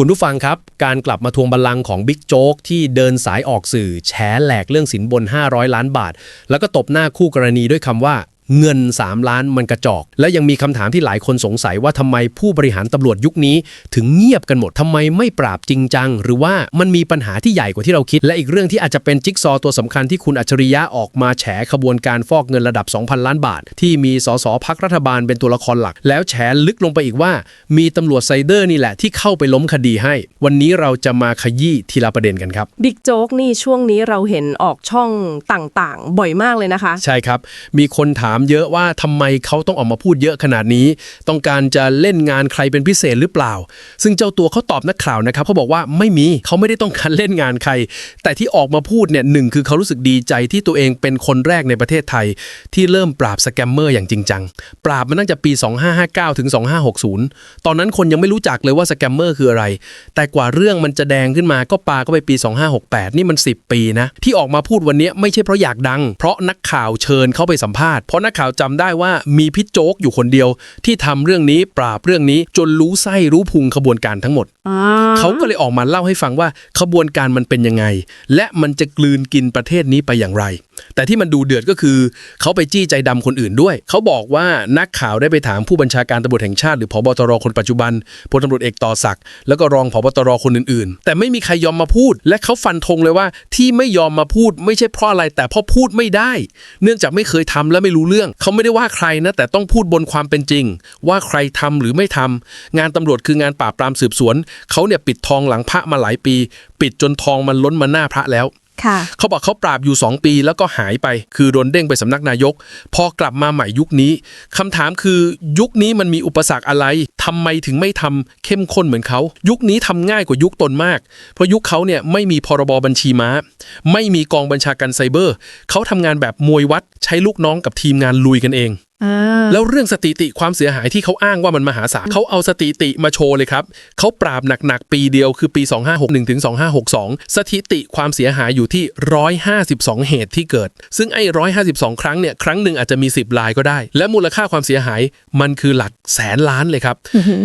คุณผู้ฟังครับ การกลับมาทวงบัลลังก์ของบิ๊กโจ๊กที่เดินสายออกสื่อแฉแหลกเรื่องสินบน 500 ล้านบาท แล้วก็ตบหน้าคู่กรณีด้วยคำว่า เงิน 3 ล้านมันกระจอก และยังมีคำถามที่หลายคนสงสัยว่าทำไมผู้บริหารตำรวจยุคนี้ ถึงเงียบกันหมดทำไมไม่ปราบจริงจัง หรือว่ามันมีปัญหาที่ใหญ่กว่าที่เราคิด และอีกเรื่องที่อาจจะเป็นจิ๊กซอว์ตัวสำคัญที่คุณอัจฉริยะออกมาแฉขบวนการฟอกเงินระดับ 2,000 ล้านบาท ที่มีสสพักรัฐบาลเป็นตัวละครหลัก แล้วแฉลึกลงไปอีกว่า มีตำรวจไซเดอร์นี่แหละที่เข้าไปล้มคดีให้ วันนี้เราจะมาขยี้ทีละประเด็นกันครับบิ๊กโจ๊กนี่ช่วงนี้เราเห็นออกช่องต่างๆ บ่อยมากเลยนะคะ ใช่ครับ มีคนถามามเยอะว่าทำไมเขาต้องออกมาพูดเยอะขนาดนี้ ต้องการจะเล่นงานใครเป็นพิเศษหรือเปล่า ซึ่งเจ้าตัวเขาตอบนักข่าวนะครับเขาบอกว่าไม่มีเขาไม่ได้ต้องการเล่นงานใคร แต่ที่ออกมาพูดเนี่ยหนึ่งคือเขารู้สึกดีใจที่ตัวเองเป็นคนแรกในประเทศไทย ที่เริ่มปราบสแกมเมอร์อย่างจริงจังปราบมาตั้งแต่ปี 2559 ถึง 2560 ตอนนั้นคนยังไม่รู้จักเลยว่าสแกมเมอร์คืออะไร แต่กว่าเรื่องมันจะแดงขึ้นมาก็ปาก็ไปปี 2568 นี่มัน 10 ปีนะที่ออกมาพูดวันนี้ไม่ใช่เพราะอยากดัง เพราะนักข่าวเชิญเข้าไปสัมภาษณ์เพราะนักข่าวจำได้ว่ามีพี่โจ๊กอยู่คนเดียว ที่ทำเรื่องนี้ปราบเรื่องนี้จนรู้ไส้รู้พุงขบวนการทั้งหมดเขาก็เลยออกมาเล่าให้ฟังว่าขบวนการมันเป็นยังไง และมันจะกลืนกินประเทศนี้ไปอย่างไร แต่ที่มันดูเดือดก็คือ เขาไปจี้ใจดำคนอื่นด้วย เขาบอกว่านักข่าวได้ไปถามผู้บัญชาการตำรวจแห่งชาติหรือพบตรคนปัจจุบันพลตำรวจเอกต่อศักดิ์แล้วก็รองพบตรคนอื่นๆ แต่ไม่มีใครยอมมาพูด และเขาฟันธงเลยว่าที่ไม่ยอมมาพูดไม่ใช่เพราะอะไรแต่เพราะพูดไม่ได้ เนื่องจากไม่เคยทำและไม่รู้เรื่องเขาไม่ได้ว่าใครนะแต่ต้องพูดบนความเป็นจริง ว่าใครทำหรือไม่ทำงานตำรวจคืองานปราบปรามสืบสวนเขาเนี่ยปิดทองหลังพระมาหลายปี ปิดจนทองมันล้นมาหน้าพระแล้ว เขาบอกเขาปราบอยู่ 2 ปีแล้วก็หายไป คือโดนเด้งไปสำนักนายก พอกลับมาใหม่ยุคนี้คำถามคือยุคนี้มันมีอุปสรรคอะไรทำไมถึงไม่ทำเข้มข้นเหมือนเขา ยุคนี้ทำง่ายกว่ายุคตนมาก เพราะยุคเขาเนี่ยไม่มีพรบบัญชีม้า ไม่มีกองบัญชาการไซเบอร์ เขาทำงานแบบมวยวัดใช้ลูกน้องกับทีมงานลุยกันเอง แล้วเรื่องสถิติความเสียหายที่เขาอ้างว่ามันมหาศาลเขาเอาสถิติมาโชว์เลยครับเขาปราบหนักๆ ปีเดียวคือปี 2561ถึง2562 สถิติความเสียหายอยู่ที่ 152 เหตุที่เกิด ซึ่งไอ้ 152 ครั้งเนี่ยครั้งหนึ่งอาจจะมี 10 ลายก็ได้ และมูลค่าความเสียหายมันคือหลักแสนล้านเลยครับ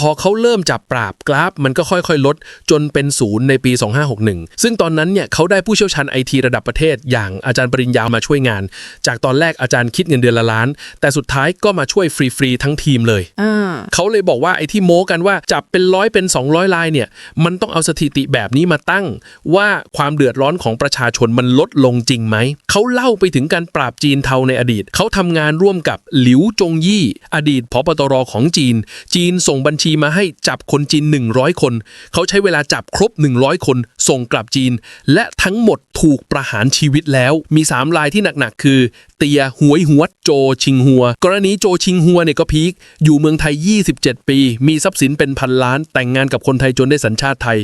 พอเขาเริ่มจับปราบกราฟ มันก็ค่อยๆ ลดจนเป็นศูนย์ในปี 2561 ซึ่งตอนนั้นเนี่ยเขาได้ผู้เชี่ยวชาญไอทีระดับประเทศ อย่างอาจารย์ปริญญามาช่วยงาน จากตอนแรกอาจารย์คิดเงินเดือนละล้าน แต่สุดท้ายก็มาช่วยฟรีๆทั้งทีมเลยอ่าเขาเลยบอกว่าไอ้ที่โม้กันว่าจับเป็นร้อยเป็น 200 ลายเนี่ย มันต้องเอาสถิติแบบนี้มาตั้ง ว่าความเดือดร้อนของประชาชนมันลดลงจริงไหม เขาเล่าไปถึงการปราบจีนเทาในอดีต เขาทำงานร่วมกับหลิวจงยี่ อดีตพปตรของจีน จีนส่งบัญชีมาให้จับคนจีน 100 คน เขาใช้เวลาจับครบ 100 คน ส่งกลับจีน และทั้งหมดถูกประหารชีวิตแล้ว มี 3 ลายที่หนักๆ คือ เตียหวยหวดโจชิงหัวกรณีโจชิงหัวเนี่ยก็พีคอยู่เมืองไทย 27 ปี มีทรัพย์สินเป็นพันล้าน แต่งงานกับคนไทยจนได้สัญชาติไทย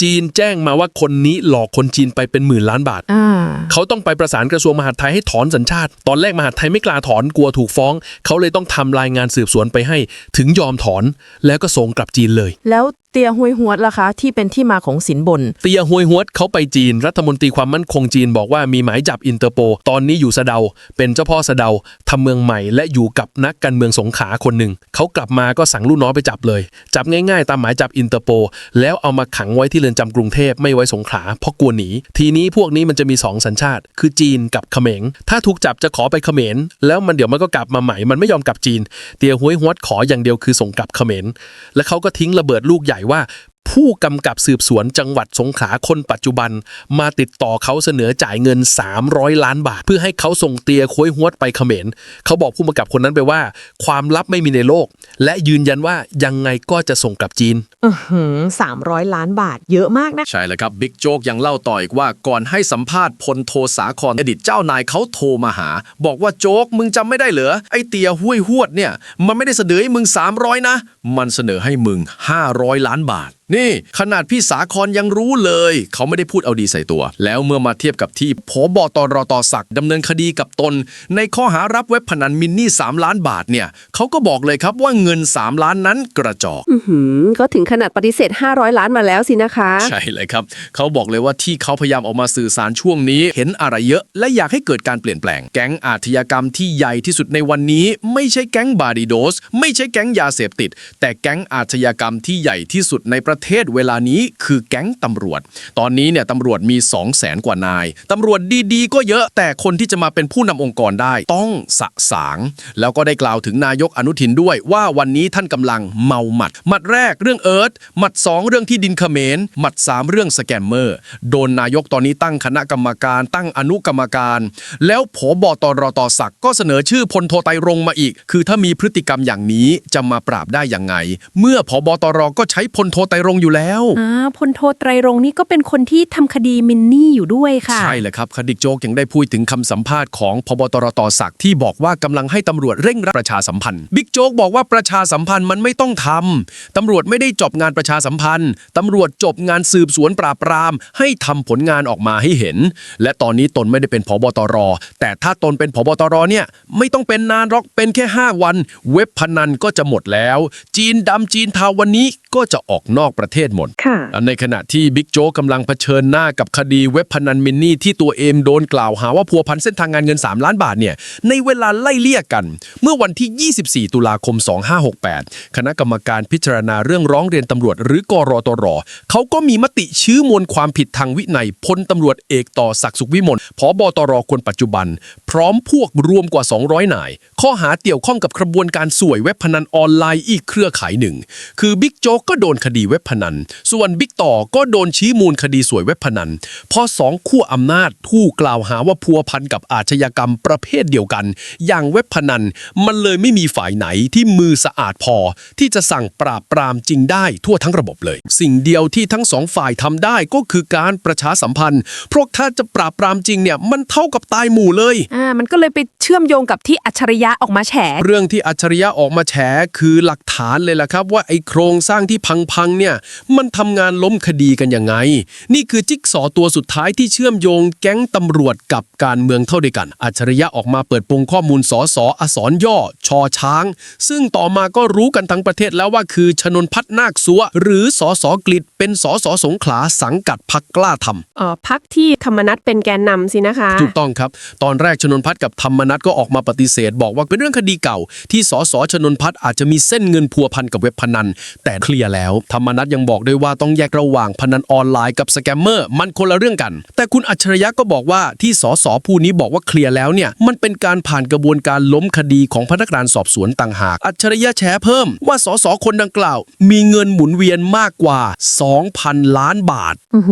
จีนแจ้งมาว่าคนนี้หลอกคนจีนไปเป็นหมื่นล้านบาทอ่าเขาต้องไปประสานกระทรวงมหาดไทยให้ถอนสัญชาติ ตอนแรกมหาดไทยไม่กล้าถอนกลัวถูกฟ้อง เขาเลยต้องทำรายงานสืบสวนไปให้ ถึงยอมถอน แล้วก็ส่งกลับจีนเลย แล้วเตียฮวยหวดล่ะคะ ที่เป็นที่มาของสินบน เตียฮวยฮวดเขาไปจีน รัฐมนตรีความมั่นคงจีนบอกว่ามีหมายจับอินเตอร์โปตอนนี้อยู่สะเดา เป็นเจ้าพ่อสะเดาทำเมืองใหม่และอยู่กับนักการเมืองสงขาคนหนึ่ง เขากลับมาก็สั่งลูกน้องไปจับเลย จับง่ายๆ ตามหมายจับอินเตอร์โปแล้วเอามาขังไว้ที่เรือนจำกรุงเทพไม่ไว้สงขาเพราะกลัวหนี ทีนี้พวกนี้มันจะมีสองสัญชาติ คือจีนกับเขมร ถ้าถูกจับจะขอไปเขมร แล้วมันเดี๋ยวมันก็กลับมาใหม่ มันไม่ยอมกลับจีน เตียฮวยฮวดขออย่างเดียวคือส่งกลับเขมร และเขาก็ทิ้งระเบิดลูกใหญ่ว่า ผู้กำกับสืบสวนจังหวัดสงขลาคนปัจจุบัน มาติดต่อเขาเสนอจ่ายเงิน 300 ล้านบาท เพื่อให้เขาส่งเตียค้อยหวดไปเขมรเขาบอกผู้กำกับคนนั้นไปว่า ความลับไม่มีในโลก และยืนยันว่ายังไงก็จะส่งกลับจีนอือหือสามร้อยล้านบาทเยอะมากนะ ใช่แล้วครับบิ๊กโจ๊กยังเล่าต่ออีกว่าก่อนให้สัมภาษณ์พลโทสาครอดีตเจ้านายเขาโทรมาหา บอกว่าโจ๊กมึงจำไม่ได้เหรอไอเตียห้วยหวดเนี่ย มันไม่ได้เสนอให้มึง300นะมันเสนอให้มึง 500 ล้านบาท นี่ขนาดพี่สาครยังรู้เลย เขาไม่ได้พูดเอาดีใส่ตัว แล้วเมื่อมาเทียบกับที่พบตรตศักดิ์ดำเนินคดีกับตน ในข้อหารับเว็บพนันมินนี่ 3 ล้านบาทเนี่ยเขาก็บอกเลยครับว่าเงิน 3 ล้านนั้นกระจอก อือหือก็ถึงขนาดปฏิเสธ 500 ล้านมาแล้วสินะคะ ใช่เลยครับ เขาบอกเลยว่าที่เขาพยายามออกมาสื่อสารช่วงนี้ เห็นอะไรเยอะ และอยากให้เกิดการเปลี่ยนแปลง แก๊งอาชญากรรมที่ใหญ่ที่สุดในวันนี้ ไม่ใช่แก๊งบาร์ดีโดส ไม่ใช่แก๊งยาเสพติด แต่แก๊งอาชญากรรมที่ใหญ่ที่สุดในประเทศเทศเวลานี้คือแก๊งตำรวจ ตอนนี้เนี่ยตำรวจมี 2 0 0แสนกว่านาย ตำรวจดีๆ ก็เยอะแต่คนที่จะมาเป็นผู้นำองค์กรได้ต้องสะสาง แล้วก็ได้กล่าวถึงนายกอนุทินด้วยว่าวันนี้ท่านกำลังเมาหมัด หมัดแรกเรื่องเอิร์ธหมัด 2 เรื่องที่ดินเขมรหมัด 3 เรื่องสแกมเมอร์ โดนนายกตอนนี้ตั้งคณะกรรมการตั้งอนุกรรมการ แล้วผบตรต่อศักก็เสนอชื่อพลโทไตรงมาอีก คือถ้ามีพฤติกรรมอย่างนี้จะมาปราบได้อยังไง เมื่อผบตรก็ใช้พลโทไตรรงค์อยู่แล้วอ่าพลโทไตรรงค์นี่ก็เป็นคนที่ทำคดีมินนี่อยู่ด้วยค่ะ ใช่เลยครับคดิกโจ๊กยังได้พูดถึงคำสัมภาษณ์ของพบตรต่อศักดิ์ที่บอกว่ากำลังให้ตำรวจเร่งรัดประชาสัมพันธ์บิ๊กโจ๊กบอกว่าประชาสัมพันธ์มันไม่ต้องทำตำรวจไม่ได้จบงานประชาสัมพันธ์ตำรวจจบงานสืบสวนปราบปราม ให้ทำผลงานออกมาให้เห็น และตอนนี้ตนไม่ได้เป็นพบตร แต่ถ้าตนเป็นพบตรเนี่ยไม่ต้องเป็นนานหรอกเป็นแค่ 5 วัน เว็บพนันก็จะหมดแล้ว จีนดำจีนเทาวันนี้ ก็จะออกนอกประเทศหมดค่ะในขณะที่บิ๊กโจ๊กกำลังเผชิญหน้ากับคดีเว็บพนันมินนี่ที่ตัวเองโดนกล่าวหาว่าพัวพันเส้นทางงานเงิน 3 ล้านบาทเนี่ยในเวลาไล่เลี่ยกัน เมื่อวันที่ 24 ตุลาคม 2568 คณะกรรมการพิจารณาเรื่องร้องเรียนตำรวจ หรือกรตรเขาก็มีมติชี้มวลความผิดทางวินัยพลตำรวจเอกต่อศักดิ์สุขวิมลผบตรคนปัจจุบัน พร้อมพวกรวมกว่า 200นาย ข้อหาเกี่ยวข้องกับกระบวนการสวยเว็บพนันออนไลน์อีกเครือข่ายหนึ่ง คือบิ๊กโจ๊กก็โดนคดีเว็บพนัน ส่วนบิ๊กต่อก็โดนชี้มูลคดีสวยเว็บพนัน พอสองขั้วอำนาจถูกกล่าวหาว่าพัวพันกับอาชญากรรมประเภทเดียวกัน อย่างเว็บพนัน มันเลยไม่มีฝ่ายไหนที่มือสะอาดพอ ที่จะสั่งปราบปรามจริงได้ทั่วทั้งระบบเลย สิ่งเดียวที่ทั้งสองฝ่ายทำได้ก็คือการประชาสัมพันธ์เพราะถ้าจะปราบปรามจริงเนี่ยมันเท่ากับตายหมู่เลยอ่ามันก็เลยไปเชื่อมโยงกับที่อัจฉริยะออกมาแฉ เรื่องที่อัจฉริยะออกมาแฉคือหลักฐานเลยล่ะครับ ว่าไอ้โครงสร้างที่พังๆเนี่ย มันทำงานล้มคดีกันยังไง นี่คือจิ๊กซอว์ตัวสุดท้ายที่เชื่อมโยงแก๊งตำรวจกับการเมืองเท่าเดียวกัน อัจฉริยะออกมาเปิดโปงข้อมูลสอสออสรย่อ ชอช้าง ซึ่งต่อมาก็รู้กันทั้งประเทศแล้วว่าคือชนนพัฒนาคสัว หรือสอสอกฤษเป็นสอสอสงขลาสังกัดพักกล้าทำเอ่อพักที่ธรรมนัตเป็นแกนนำสินะคะ ถูกต้องครับ ตอนแรกชนนพัฒน์กับธรรมนัทก็ออกมาปฏิเสธ บอกว่าเป็นเรื่องคดีเก่า ที่สสชนนพัฒน์อาจจะมีเส้นเงินพัวพันกับเว็บพนันแต่เคลียร์แล้ว ธรรมนัทยังบอกด้วยว่าต้องแยกระหว่างพนันออนไลน์กับสแกมเมอร์มันคนละเรื่องกัน แต่คุณอัจฉริยะก็บอกว่าที่สสผู้นี้บอกว่าเคลียร์แล้วเนี่ยมันเป็นการผ่านกระบวนการล้มคดีของพนักงานสอบสวนต่างหาก อัจฉริยะแฉเพิ่มว่าสสคนดังกล่าว มีเงินหมุนเวียนมากกว่า 2,000 ล้านบาทโอ้โห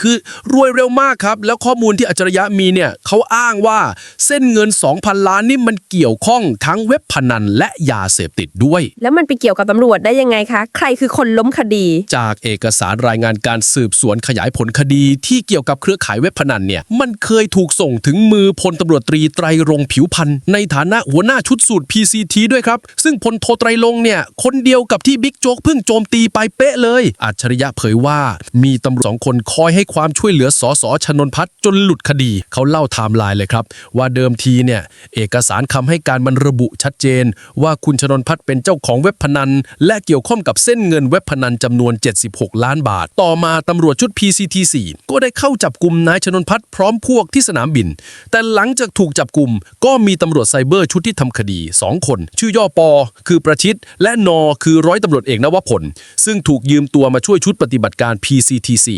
คือรวยเร็วมากครับ แล้วข้อมูลที่อัจฉริยะมีเนี่ยเขาอ้างว่าเส้นเงิน 2,000 ล้านนี่มันเกี่ยวข้องทั้งเว็บพนันและยาเสพติดด้วย แล้วมันไปเกี่ยวกับตำรวจได้ยังไงคะใครคือคนล้มคดี จากเอกสารรายงานการสืบสวนขยายผลคดีที่เกี่ยวกับเครือข่ายเว็บพนันเนี่ย มันเคยถูกส่งถึงมือพลตำรวจตรีไตรรงผิวพันธ์ในฐานะหัวหน้าชุดสูตร PCT ด้วยครับ ซึ่งพลโทไตรรงเนี่ย คนเดียวกับที่บิ๊กโจ๊กเพิ่งโจมตีไปเป๊ะเลย อัจฉริยะเผยว่า มีตำรวจสองคนคอยให้ความช่วยเหลือสสชนนพัฒน์จนหลุดคดี เขาเล่าไทม์ไลน์เลยครับ ว่าเดิมทีเนี่ยเอกสารคำให้การมันระบุชัดเจน ว่าคุณชนนพัฒน์เป็นเจ้าของเว็บพนัน และเกี่ยวข้องกับเส้นเงินเว็บพนันจำนวน 76 ล้านบาท ต่อมาตำรวจชุด PCT4 ก็ได้เข้าจับกลุ่มนายชนนพัฒน์พร้อมพวกที่สนามบิน แต่หลังจากถูกจับกลุ่มก็มีตำรวจไซเบอร์ชุดที่ทำคดี 2 คน ชื่อย่อปอ คือประชิด และนอคือร้อยตำรวจเอกนวพล ซึ่งถูกยืมตัวมาช่วยชุดปฏิบัติการ PCT4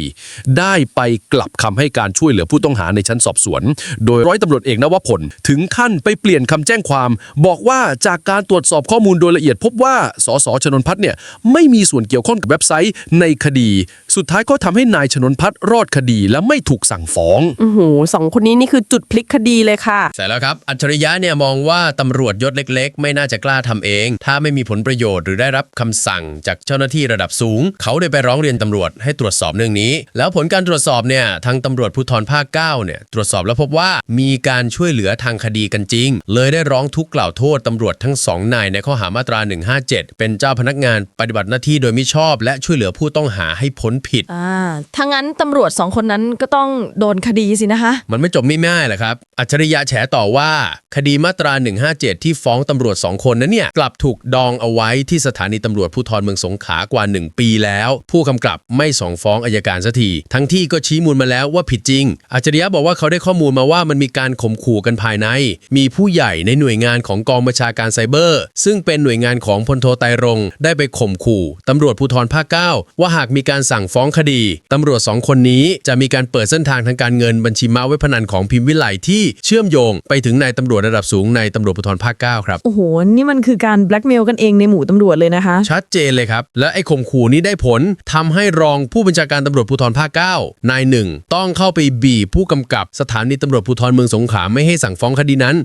ได้ไปกลับคำให้การช่วยเหลือผู้ต้องหาในชั้นสอบสวน โดยร้อยตำรวจเอกนวพลถึงขั้นไปเปลี่ยนคำแจ้งความ บอกว่าจากการตรวจสอบข้อมูลโดยละเอียดพบว่าสสชนนพัฒน์เนี่ยไม่มีส่วนเกี่ยวข้องกับเว็บไซต์ในคดี สุดท้ายก็ทำให้นายชนนพัฒน์รอดคดีและไม่ถูกสั่งฟ้องโอ้โหสองคนนี้นี่คือจุดพลิกคดีเลยค่ะใช่แล้วครับ อัจฉริยะเนี่ยมองว่าตำรวจยศเล็ก ๆ ไม่น่าจะกล้าทำเอง ถ้าไม่มีผลประโยชน์หรือได้รับคำสั่งจากเจ้าหน้าที่ระดับสูง เขาได้ไปร้องเรียนตำรวจให้ตรวจสอบเรื่องนี้ แล้วผลการตรวจสอบเนี่ยทางตำรวจภูธรภาค9เนี่ยตรวจสอบแล้วพบว่ามีการช่วยเหลือทางคดีกันจริง เลยได้ร้องทุกข์กล่าวโทษตำรวจทั้งสองนายในข้อหามาตรา 157 เป็นเจ้าพนักงานปฏิบัติหน้าที่โดยมิชอบ และช่วยเหลือผู้ต้องหาให้พ้นผิด อ่าถ้างั้นตำรวจสองคนนั้นก็ต้องโดนคดีสินะคะ มันไม่จบไม่ง่ายแหละครับ อัจฉริยะแฉต่อว่า คดีมาตรา 157 ที่ฟ้องตำรวจ2คนนั้นเนี่ย กลับถูกดองเอาไว้ที่สถานีตำรวจภูธรเมืองสงขลากว่า 1 ปีแล้ว ผู้กำกับไม่ส่งฟ้องอายการสักที ทั้งที่ก็ชี้มูลมาแล้วว่าผิดจริง อัจฉริยะบอกว่าเขาได้ข้อมูลมาว่ามันมีการข่มขู่กันภายใน มีผู้ใหญ่ในหน่วยงานของกองบัญชาการไซเบอร์ ซึ่งเป็นหน่วยงานของพลโทไตรรงค์ได้ไปข่มขขู่ตำรวจภูธรภาค 9 ว่าหากมีการสั่งฟ้องคดีตำรวจสองคนนี้จะมีการเปิดเส้นทางทางการเงินบัญชีม้าเว็บพนันของพิมพ์วิไลที่เชื่อมโยงไปถึงนายตำรวจระดับสูงในตำรวจภูธรภาค 9 ครับ โอ้โห นี่มันคือการแบล็กเมลกันเองในหมู่ตำรวจเลยนะคะ ชัดเจนเลยครับ และไอ้ข่มขู่นี้ได้ผลทำให้รองผู้บัญชาการตำรวจภูธรภาค 9 นายหนึ่งต้องเข้าไปบีบผู้กำกับสถานีตำรวจภูธรเมืองสงขลาไม่ให้สั่งฟ้องคดีนั้น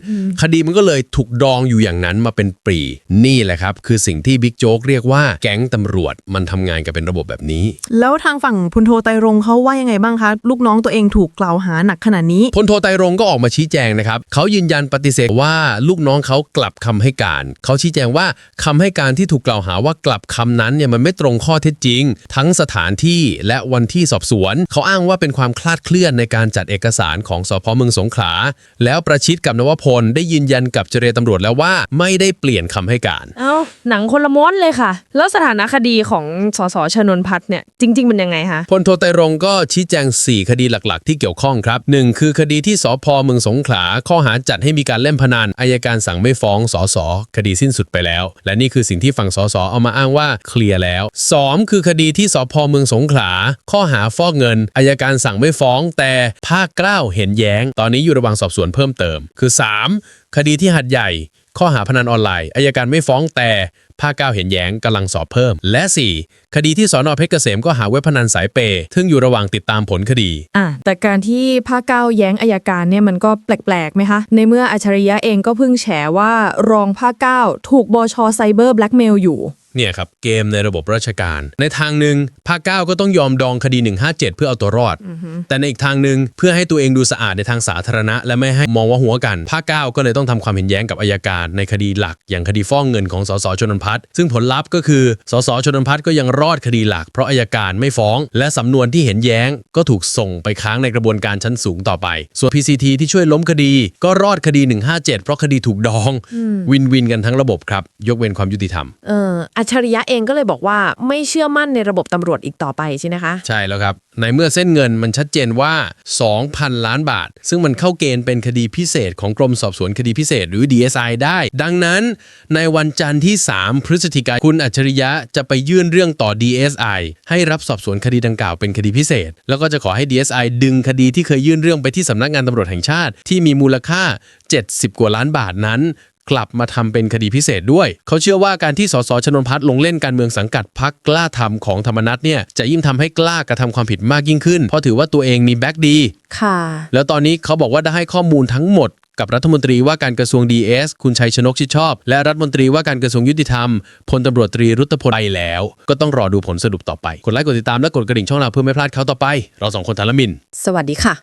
คดีมันก็เลยถูกดองอยู่อย่างนั้นมาเป็นปีนี่แหละครับคือสิ่งที่บิ๊กโจ๊กเรียกว่าแก๊งตำรวจมันทำงานกันเป็นระบบแบบนี้ แล้วทางฝั่งพลโทไตรรงค์เขาว่ายังไงบ้างคะ ลูกน้องตัวเองถูกกล่าวหาหนักขนาดนี้พลโทไตรรงค์ก็ออกมาชี้แจงนะครับเขายืนยันปฏิเสธว่าลูกน้องเขากลับคำให้การเขาชี้แจงว่าคำให้การที่ถูกกล่าวหาว่ากลับคำนั้นเนี่ยมันไม่ตรงข้อเท็จจริง ทั้งสถานที่และวันที่สอบสวน เขาอ้างว่าเป็นความคลาดเคลื่อนในการจัดเอกสารของสพเมืองสงขลาแล้วประชิดกับนวพลได้ยืนยันกับเจรตำรวจแล้วว่าไม่ได้เปลี่ยนคำให้การ เอ้าหนังคนละม้วนเลยค่ะ แล้วสถานะคดีของสสชนนพัฒน์เนี่ยจริง ๆ มันยังไงคะพลโทไตรรงค์ก็ชี้แจง 4 คดีหลักๆ ที่เกี่ยวข้องครับ 1. คือคดีที่สพเมืองสงขลาข้อหาจัดให้มีการเล่นพนันอายการสั่งไม่ฟ้องสสคดีสิ้นสุดไปแล้ว และนี่คือสิ่งที่ฝั่งสสเอามาอ้างว่าเคลียร์แล้ว 2. คือคดีที่สพเมืองสงขลาข้อหาฟอกเงินอายการสั่งไม่ฟ้อง แต่ภาคเกล้าเห็นแย้ง ตอนนี้อยู่ระหว่างสอบสวนเพิ่มเติม คือ 3. คดีที่หัดใหญ่ ข้อหาพนันออนไลน์อายการไม่ฟ้องแต่ภาคเก้าเห็นแย้งกำลังสอบเพิ่ม และ 4. คดีที่สอนอเพชรเกษมก็หาเว็บพนันสายเปย์ซึ่งอยู่ระหว่างติดตามผลคดีอะแต่การที่ภาคเก้าแย้งอายการเนี่ยมันก็แปลกๆไหมคะ ในเมื่ออัจฉริยะเองก็เพิ่งแฉว่ารองภาคเก้าถูกบชไซเบอร์แบล็กเมลอยู่ เนี่ยครับเกมในระบบราชการ ในทางหนึ่งภาคเก้าก็ต้องยอมดองคดี 157 เพื่อเอาตัวรอด แต่ในอีกทางหนึ่งเพื่อให้ตัวเองดูสะอาดในทางสาธารณะ และไม่ให้มองว่าหัวกัน ภาคเก้าก็เลยต้องทำความเห็นแย้งกับอายการในคดีหลัก อย่างคดีฟ้องเงินของสสชนนพัฒน์ซึ่งผลลัพธ์ก็คือสสชนนพัฒน์ก็ยังรอดคดีหลัก เพราะอายการไม่ฟ้อง และสำนวนที่เห็นแย้งก็ถูกส่งไปค้างในกระบวนการชั้นสูงต่อไป ส่วน PCT ที่ช่วยล้มคดี ก็รอดคดี 157 เพราะคดีถูกดอง วินวินกันทั้งระบบครับ ยกเว้นความยุติธรรม เอออัจฉริยะเองก็เลยบอกว่าไม่เชื่อมั่นในระบบตำรวจอีกต่อไปใช่ไหมคะ ใช่แล้วครับ ในเมื่อเส้นเงินมันชัดเจนว่า 2,000 ล้านบาท ซึ่งมันเข้าเกณฑ์เป็นคดีพิเศษของกรมสอบสวนคดีพิเศษหรือ DSI ได้ ดังนั้น ในวันจันทร์ที่ 3 พฤศจิกายนคุณอัจฉริยะจะไปยื่นเรื่องต่อ DSI ให้รับสอบสวนคดีดังกล่าวเป็นคดีพิเศษ แล้วก็จะขอให้ DSI ดึงคดีที่เคยยื่นเรื่องไปที่สำนักงานตำรวจแห่งชาติ ที่มีมูลค่า 70 กว่าล้านบาทนั้น กลับมาทำเป็นคดีพิเศษด้วย เขาเชื่อว่าการที่สสชนนพัฒน์ลงเล่นการเมืองสังกัดพักกล้าทำของธรรมนัตเนี่ยจะยิ่งทำให้กล้ากระทำความผิดมากยิ่งขึ้น เพราะถือว่าตัวเองมีแบ็กดีค่ะ แล้วตอนนี้เขาบอกว่าได้ให้ข้อมูลทั้งหมดกับรัฐมนตรีว่าการกระทรวง DS คุณชัยชนกชิดชอบ และรัฐมนตรีว่าการกระทรวงยุติธรรมพลตำรวจตรีรุตพลไปแล้ว ก็ต้องรอดูผลสรุปต่อไป กดไลค์กดติดตามและกดกระดิ่งช่องเราเพื่อไม่พลาดเขาวต่อไป เราสองคนทันละมิน สวัสดีค่ะ